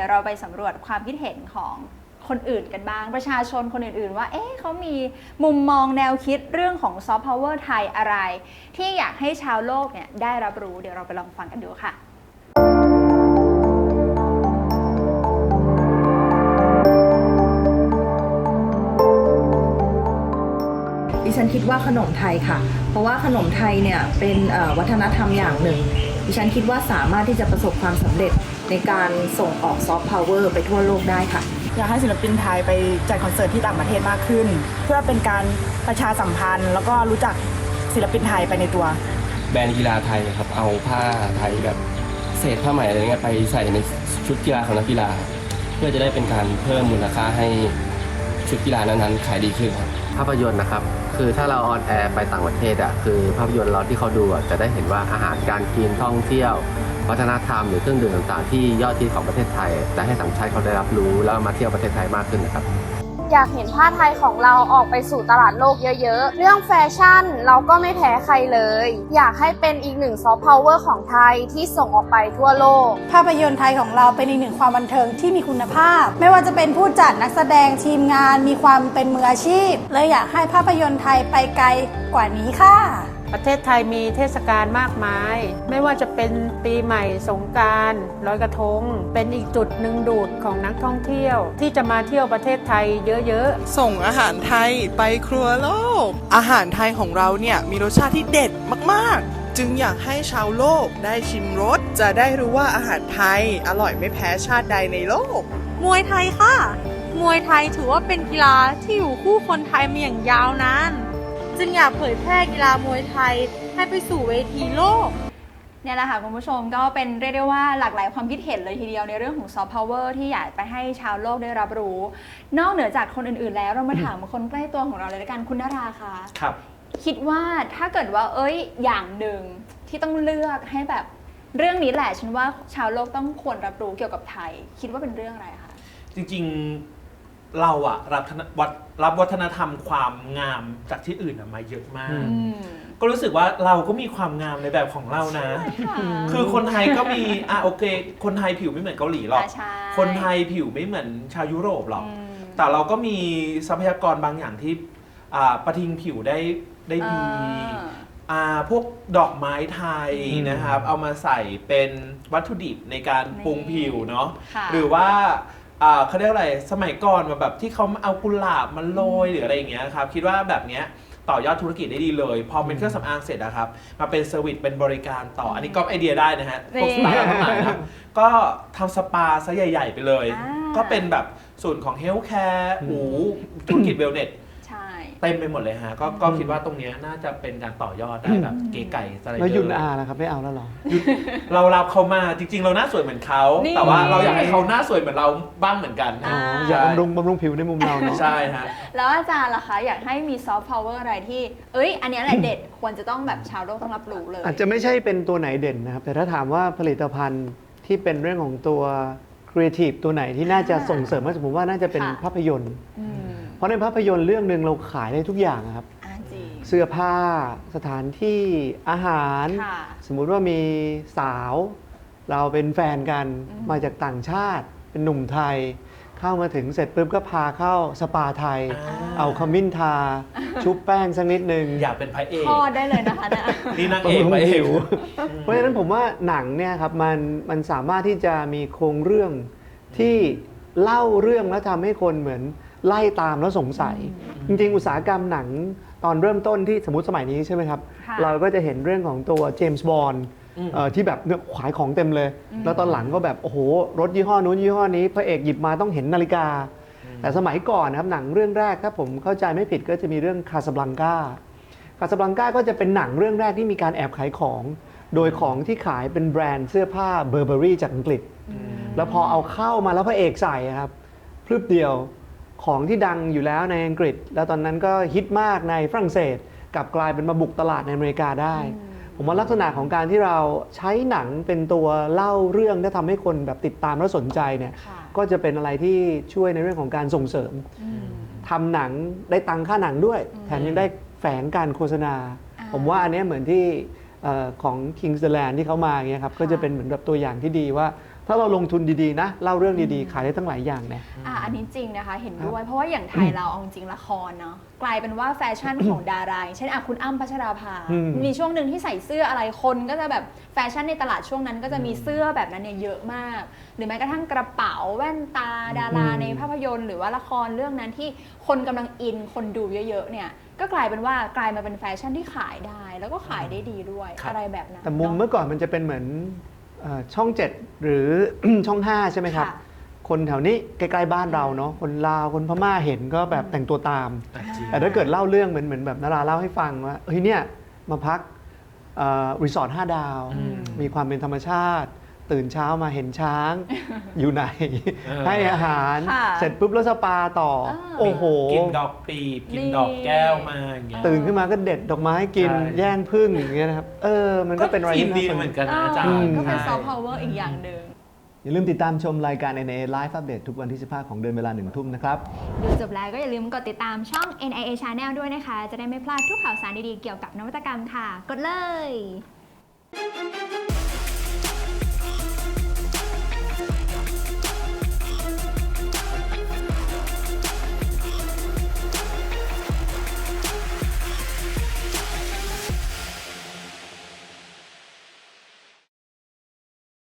ดี๋ยวเราไปสำรวจความคิดเห็นของคนอื่นกันบ้าง ประชาชนคนอื่น ๆ ว่า เอ๊ะเขามีมุมมองแนวคิดเรื่องของซอฟต์พาวเวอร์ไทยอะไร ที่อยากให้ชาวโลกเนี่ยได้รับรู้เดี๋ยวเราไปลองฟังกันดูค่ะดิฉันคิดว่าขนมไทยค่ะ เพราะว่าขนมไทยเนี่ยเป็นวัฒนธรรมอย่างหนึ่งดิฉันคิดว่าสามารถที่จะประสบความสำเร็จ ในการส่งออกซอฟต์พาวเวอร์ไปทั่วโลกได้ค่ะ อยากให้ศิลปินไทยไปจัดคอนเสิร์ตที่ต่างประเทศมากขึ้น เพื่อเป็นการประชาสัมพันธ์ แล้วก็รู้จักศิลปินไทยไปในตัว แบรนด์กีฬาไทยครับเอาผ้าไทยแบบเศษผ้าไหมอะไรเงี้ยไปใส่ในชุดกีฬาของนักกีฬา เพื่อจะได้เป็นการเพิ่มมูลค่าให้ชุดกีฬานั้นๆขายดีขึ้นครับภาพยนตร์นะครับ คือถ้าเราออนแอร์ไปต่างประเทศอะคือภาพยนตร์เราที่เขาดูอะจะได้เห็นว่าอาหารการกินท่องเที่ยว วัฒนธรรมหรือเครื่องดื่มต่างๆ ที่ยอดฮิตของประเทศไทยจะให้สังชาติเขาได้รับรู้แล้วมาเที่ยวประเทศไทยมากขึ้นนะครับอยากเห็นผ้าไทยของเราออกไปสู่ตลาดโลกเยอะๆ เรื่องแฟชั่นเราก็ไม่แพ้ใครเลย อยากให้เป็นอีกหนึ่งซอฟต์พาวเวอร์ของไทยที่ส่งออกไปทั่วโลก ภาพยนตร์ไทยของเราเป็นอีกหนึ่งความบันเทิงที่มีคุณภาพ ไม่ว่าจะเป็นผู้จัดนักแสดงทีมงานมีความเป็นมืออาชีพ เลยอยากให้ภาพยนตร์ไทยไปไกลกว่านี้ค่ะ ประเทศไทยมีเทศกาลมากมาย ไม่ว่าจะเป็นปีใหม่สงกรารลอยกระทง เป็นอีกจุดหนึ่งดูดของนักท่องเที่ยว ที่จะมาเที่ยวประเทศไทยเยอะๆ ส่งอาหารไทยไปครัวโลก อาหารไทยของเราเนี่ยมีรสชาติที่เด็ดมากๆจึงอยากให้ชาวโลกได้ชิมรส จะได้รู้ว่าอาหารไทยอร่อยไม่แพ้ชาติใดในโลก มวยไทยค่ะ มวยไทยถือว่าเป็นกีฬาที่อยู่คู่คนไทยมาอย่างยาวนาน จึงอยากเผยแพร่กีฬามวยไทย ให้ไปสู่เวทีโลก เนี่ยแหละค่ะคุณผู้ชมก็เป็นเรียกได้ว่าหลากหลายความคิดเห็นเลยทีเดียวในเรื่องของซอฟต์พาวเวอร์ที่อยากไปให้ชาวโลกได้รับรู้ นอกเหนือจากคนอื่น ๆ แล้วเรามาถามคนใกล้ตัวของเราเลยละกันคุณนาราคะครับ คิดว่าถ้าเกิดว่าเอ้ยอย่างหนึ่งที่ต้องเลือกให้แบบเรื่องนี้แหละฉันว่าชาวโลกต้องควรรับรู้เกี่ยวกับไทย คิดว่าเป็นเรื่องอะไรคะจริงๆ เราอะรับธนวัฒรับวัฒนธรรมความงามจากที่อื่นอะมาเยอะมาก อืมก็รู้สึกว่าเราก็มีความงามในแบบของเรานะ คือคนไทยก็มีอะโอเค คนไทยผิวไม่เหมือนเกาหลีหรอกอ่าใช่คนไทยผิวไม่เหมือนชาวยุโรปหรอก อืม แต่เราก็มีทรัพยากรบางอย่างที่อ่าประทิงผิวได้ได้ดีอ่า อ่าพวกดอกไม้ไทยนะครับ เอามาใส่เป็นวัตถุดิบในการปรุงผิวเนาะ ค่ะ หรือว่า อ่าเขาเรียกอะไรสมัยก่อนมาแบบที่เขาเอากุหลาบมาโรยหรืออะไรอย่างเงี้ยครับคิดว่าแบบเนี้ยต่อยอดธุรกิจได้ดีเลย พอเป็นเครื่องสำอางเสร็จนะครับ มาเป็นเซอร์วิสเป็นบริการต่ออันนี้ก็ไอเดียได้นะฮะพวกสไตล์ทั้งหลายนะก็ทำสปาซะใหญ่ ๆ ไปเลย อ่า ก็เป็นแบบส่วนของเฮลท์แคร์หูธุรกิจเวลเนสใช่ เต็มไปหมดเลยฮะก็ก็คิดว่าตรงเนี้ยน่าจะเป็นการต่อยอดได้แบบเก๋ไก่สไลเดอร์ แล้วยุนอานะครับไม่เอาแล้วเหรอ เรารับเขามาจริง ๆ เราหน้าสวยเหมือนเขานี่แต่ว่าเราอยากให้เขาหน้าสวยเหมือนเราบ้างเหมือนกันอ๋ออ่าอยากบำรุงบำรุงผิวในมุมเราเนาะ ใช่ฮะ แล้วอาจารย์ล่ะคะ อยากให้มีซอฟต์พาวเวอร์อะไรที่ เอ้ย อันเนี้ยแหละเด็ด ควรจะต้องแบบชาวโลกต้องรับรู้เลยอาจจะไม่ใช่เป็นตัวไหนเด่นนะครับ แต่ถ้าถามว่าผลิตภัณฑ์ที่เป็นเรื่องของตัวครีเอทีฟตัวไหนที่น่าจะส่งเสริมก็ผมว่าน่าจะเป็นค่ะภาพยนตร์ อืม เพราะในภาพยนตร์เรื่องหนึ่งเราขายได้ทุกอย่างอะครับ อ่าจริง เสื้อผ้าสถานที่อาหาร ค่ะ สมมุติว่ามีสาว เราเป็นแฟนกันอืม มาจากต่างชาติ เป็นหนุ่มไทย เข้ามาถึงเสร็จปุ๊บก็พาเข้าสปาไทย อ่า เอาขมิ้นทา ชุบแป้งสักนิดนึง อยากเป็นพระเอกทอดได้เลยนะคะเนี่ย นี่นางเอกพระเอกเพราะฉะนั้นผมว่าหนังเนี่ยครับมันมันสามารถที่จะมีโครงเรื่องที่เล่าเรื่องแล้วทำให้คนเหมือน ไล่ตามแล้วสงสัย จริง ๆ อุตสาหกรรมหนังตอนเริ่มต้นที่สมมติสมัยนี้ใช่ไหมครับ ค่ะ เราก็จะเห็นเรื่องของตัวเจมส์บอนด์อืมที่แบบเนี่ยขายของเต็มเลยอืมแล้วตอนหลังก็แบบ โอ้โห รถยี่ห้อนู้นยี่ห้อนี้ พระเอกหยิบมาต้องเห็นนาฬิกา แต่สมัยก่อนนะครับหนังเรื่องแรกถ้าผมเข้าใจไม่ผิดก็จะมีเรื่องคาสบลังกาคาสบลังกาก็จะเป็นหนังเรื่องแรกที่มีการแอบขายของ โดยของที่ขายเป็นแบรนด์เสื้อผ้าเบอร์เบอรี่จากอังกฤษ แล้วพอเอาเข้ามาแล้วพระเอกใส่อะครับพรึบเดียว ของที่ดังอยู่แล้วในอังกฤษ แล้วตอนนั้นก็ฮิตมากในฝรั่งเศสกลับกลายเป็นมาบุกตลาดในอเมริกาได้ ผมว่าลักษณะของการที่เราใช้หนังเป็นตัวเล่าเรื่องที่ทำให้คนแบบติดตามและสนใจเนี่ยค่ะก็จะเป็นอะไรที่ช่วยในเรื่องของการส่งเสริมอืม ทำหนังได้ตังค่าหนังด้วยอืมแถมยังได้แฝงการโฆษณา อ่า ผมว่าอันเนี้ยเหมือนที่เอ่อของ King's the Land ที่เขามาอย่างเงี้ยครับค่ะก็จะเป็นเหมือนแบบตัวอย่างที่ดีว่า ถ้าเราลงทุนดีๆนะเล่าเรื่องดีๆขายได้ตั้งหลายอย่างเนี่ย อะอันนี้จริงนะคะ เห็นด้วย เพราะว่าอย่างไทยเราเอาจริงๆละครเนาะกลายเป็นว่าแฟชั่นของดาราอย่างเช่นอะคุณอ้ำพัชราภา อืมมีช่วงหนึ่งที่ใส่เสื้ออะไรคนก็จะแบบแฟชั่นในตลาดช่วงนั้นก็จะมีเสื้อแบบนั้นเนี่ยเยอะมาก หรือแม้กระทั่งกระเป๋าแว่นตาดาราในภาพยนตร์ หรือว่าละครเรื่องนั้นที่คนกำลังอินคนดูเยอะๆเนี่ยก็กลายเป็นว่ากลายมาเป็นแฟชั่นที่ขายได้ แล้วก็ขายได้ดีด้วยครับ อะไรแบบนั้นแต่มุมเนาะเมื่อก่อนมันจะเป็นเหมือนเอ่อ ช่อง 7 หรือ ช่อง 5 ใช่ไหมครับ ค่ะคนแถวนี้ใกล้ๆบ้านเราเนาะคนลาวคนพม่าเห็นก็แบบแต่งตัวตามอะจริงแต่ถ้าเกิดเล่าเรื่องเหมือนเหมือนแบบนาราเล่าให้ฟังว่าเฮ้ยเนี่ยมาพักเอ่อรีสอร์ทห้าดาว อืม มีความเป็นธรรมชาติ ตื่นเช้ามาเห็นช้าง อยู่ไหนเออให้อาหารค่ะเสร็จปุ๊บแล้วสปาต่ออ่าโอ้โห กินดอกปีบกินดอกแก้วมาอย่างเงี้ย ตื่นขึ้นมาก็เด็ดดอกไม้กินใช่ แย่งพึ่งอย่างเงี้ยนะครับ เออ มันก็เป็นอะไรกินที่ดีน่าสนเหมือนกันเอนะออาจารอืย์มก็เป็นใช่ซอฟต์พาวเวอร์อีกอย่างหนึ่ง อย่าลืมติดตามชมรายการ NA Live Update ทุกวันที่ 15 ของเดือนเวลาหนึ่งทุ่มนะครับ ดูจบแล้วก็อย่าลืมกดติดตามช่อง NIA Channel ด้วยนะคะ จะได้ไม่พลาดทุกข่าวสารดีๆ เกี่ยวกับนวัตกรรมค่ะ กดเลย